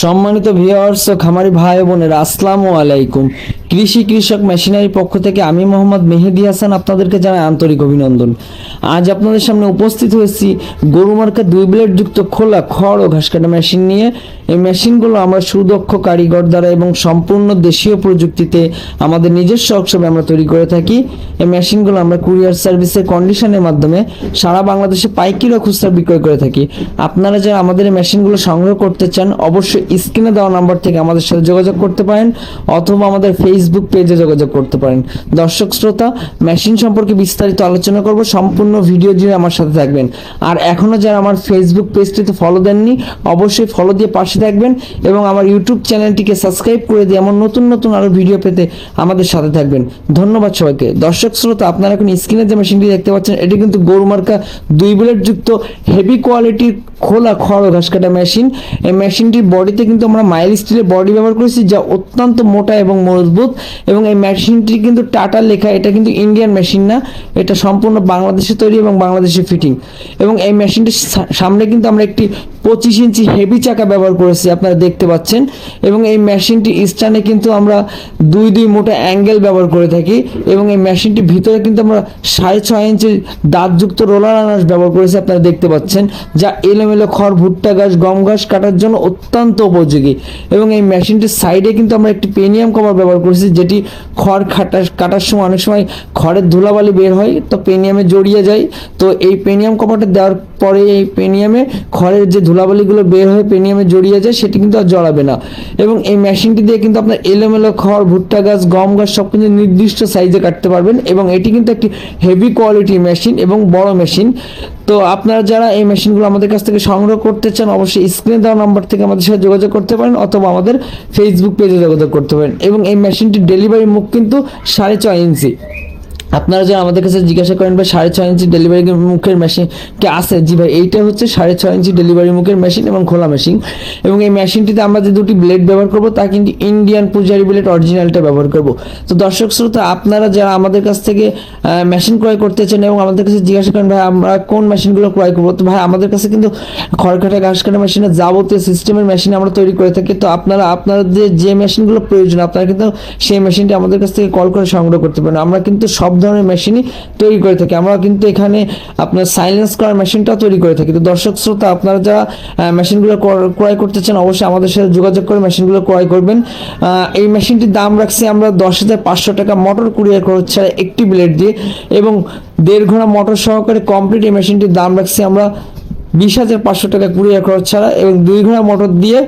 সম্মানিত ভিওয়ার্স ও খামারি ভাই বোনের আসসালামু আলাইকুম। কৃষি কৃষক মেশিনারি পক্ষ থেকে আমি মোহাম্মদ মেহেদি হাসান আপনাদেরকে জানাই আন্তরিক অভিনন্দন। আজ আপনাদের সামনে উপস্থিত হয়েছি গরু মার্কা দুই ব্লেড যুক্ত খোলা খড় ও ঘাস কাটা মেশিন নিয়ে। এই মেশিনগুলো আমরা সুদক্ষ কারিগর দ্বারা এবং সম্পূর্ণ দেশীয় প্রযুক্তিতে আমাদের নিজস্ব ওয়ার্কশপে আমরা তৈরি করে থাকি। এই মেশিনগুলো আমরা কুরিয়ার সার্ভিসের কন্ডিশনের মাধ্যমে সারা বাংলাদেশে পাইকিরি খুচরা বিক্রয় করে থাকি। আপনারা যারা আমাদের এই মেশিনগুলো সংগ্রহ করতে চান, অবশ্যই স্ক্রিনে দেওয়া নাম্বার থেকে আমাদের সাথে যোগাযোগ করতে পারেন অথবা আমাদের ফেসবুক পেজে যোগাযোগ করতে পারেন। দর্শক, শ্রোতা মেশিন সম্পর্কে বিস্তারিত আলোচনা করব, সম্পূর্ণ ভিডিও জুড়ে আমার সাথে থাকবেন। আর এখনও যারা আমার ফেসবুক পেজটিতে ফলো দেননি, অবশ্যই ফলো দিয়ে পাশে থাকবেন এবং আমার ইউটিউব চ্যানেলটিকে সাবস্ক্রাইব করে দিয়ে এমন নতুন নতুন আরও ভিডিও পেতে আমাদের সাথে থাকবেন। ধন্যবাদ সবাইকে। দর্শক, শ্রোতা, আপনারা এখন স্ক্রিনে যে মেশিনটি দেখতে পাচ্ছেন, এটি কিন্তু গরু মার্কা দুই ব্লেড যুক্ত হেভি কোয়ালিটির খোলা খড় ঘাস কাটা মেশিন এই মেশিনটির বডিতে কিন্তু আমরা মাইল স্টিলের বডি ব্যবহার করেছি, যা অত্যন্ত মোটা এবং মজবুত। এবং এই মেশিনটি কিন্তু টাটা লেখা, এটা কিন্তু ইন্ডিয়ান মেশিন না, এটা সম্পূর্ণ বাংলাদেশে তৈরি এবং বাংলাদেশে ফিটিং। এবং এই মেশিনটির সামনে কিন্তু আমরা একটি পঁচিশ ইঞ্চি হেভি চাকা ব্যবহার করেছি, আপনারা দেখতে পাচ্ছেন। এবং এই মেশিনটি স্ট্যান্ডে কিন্তু আমরা দুই দুই মোটা অ্যাঙ্গেল ব্যবহার করে থাকি। এবং এই মেশিনটির ভিতরে কিন্তু আমরা সাড়ে ছয় ইঞ্চি দাঁতযুক্ত রোলার আনাস ব্যবহার করেছি, আপনারা দেখতে পাচ্ছেন, যা এলোমেলো খড়, ভুট্টা ঘাস গম ঘাস কাটার জন্য অত্যন্ত উপযোগী। এবং এই মেশিনটির সাইডে কিন্তু আমরা একটি পেনিয়াম কভার ব্যবহার করেছি, যেটি খড় কাটা কাটার সময় অনেক সময় খড়ের ধুলাবালি বের হয়, তো পেনিয়ামে জড়িয়ে যায়। তো এই পেনিয়াম কভারটা দেওয়ার পরে এই পেনিয়ামে খড়ের যে ধুলাবালিগুলো বের হয়ে পেনিয়ামে জড়িয়ে যায়, সেটি কিন্তু আর জড়াবে না। এবং এই মেশিনটি দিয়ে কিন্তু আপনার এলোমেলো খড়, ভুট্টা গাছ, গম গাছ, সব কিন্তু নির্দিষ্ট সাইজে কাটতে পারবেন। এবং এটি কিন্তু একটি হেভি কোয়ালিটি মেশিন এবং বড় মেশিন তো আপনারা যারা এই মেশিনগুলো আমাদের কাছ থেকে সংগ্রহ করতে চান, অবশ্যই স্ক্রিনে দেওয়া নাম্বার থেকে আমাদের সাথে যোগাযোগ করতে পারেন অথবা আমাদের ফেসবুক পেজে যোগাযোগ করতে পারেন। এবং এই মেশিনটির ডেলিভারি মুখ কিন্তু সাড়ে ছয় ইঞ্চি। আপনারা যারা আমাদের কাছে জিজ্ঞাসা করেন, ভাই, সাড়ে ছয় ইঞ্চি ডেলিভারি মুখের মেশিন কে আছে? জি ভাই, এইটা হচ্ছে সাড়ে ছয় ইঞ্চি ডেলিভারি মুখের মেশিন এবং খোলা মেশিন এবং এই মেশিনটিতে আমরা যে দুটি ব্লেড ব্যবহার করব, তা কিন্তু ইন্ডিয়ান পূজারি ব্লেড অরিজিনালটা ব্যবহার করব। তো দর্শক শ্রোতা, আপনারা যারা আমাদের কাছ থেকে মেশিন ক্রয় করতে চান এবং আমাদের কাছে জিজ্ঞাসা করেন, ভাই, আমরা কোন মেশিনগুলো ক্রয় করব? তো ভাই, আমাদের কাছে কিন্তু খড় কাটা ঘাস কাটা মেশিনের যাবতীয় সিস্টেমের মেশিন আমরা তৈরি করে থাকি। তো আপনারা, আপনাদের যে মেশিনগুলো প্রয়োজন, আপনারা কিন্তু সেই মেশিনটি আমাদের কাছ থেকে কল করে সংগ্রহ করতে পারেন। আমরা কিন্তু সব ধরনের মেশিনই তৈরি করে থাকি। আমরা কিন্তু এখানে আপনার সাইলেন্স করার মেশিনটাও তৈরি করে থাকি। তো দর্শক, শ্রোতা, আপনারা যারা মেশিনগুলো ক্রয় করতে চান, অবশ্যই আমাদের সাথে যোগাযোগ করে মেশিনগুলো ক্রয় করবেন। এই মেশিনটির দাম রাখছি আমরা দশ হাজার পাঁচশো টাকা। মোটর কুরিয়ার খরচ ছাড়া একটি ব্লেড দিয়ে এবং দেড় ঘোড়া মোটর সহকারে কমপ্লিট এই মেশিনটির দাম রাখছি আমরা বিশ হাজার পাঁচশো টাকা কুরিয়ার খরচ ছাড়া এবং দুই ঘোড়া মোটর দিয়ে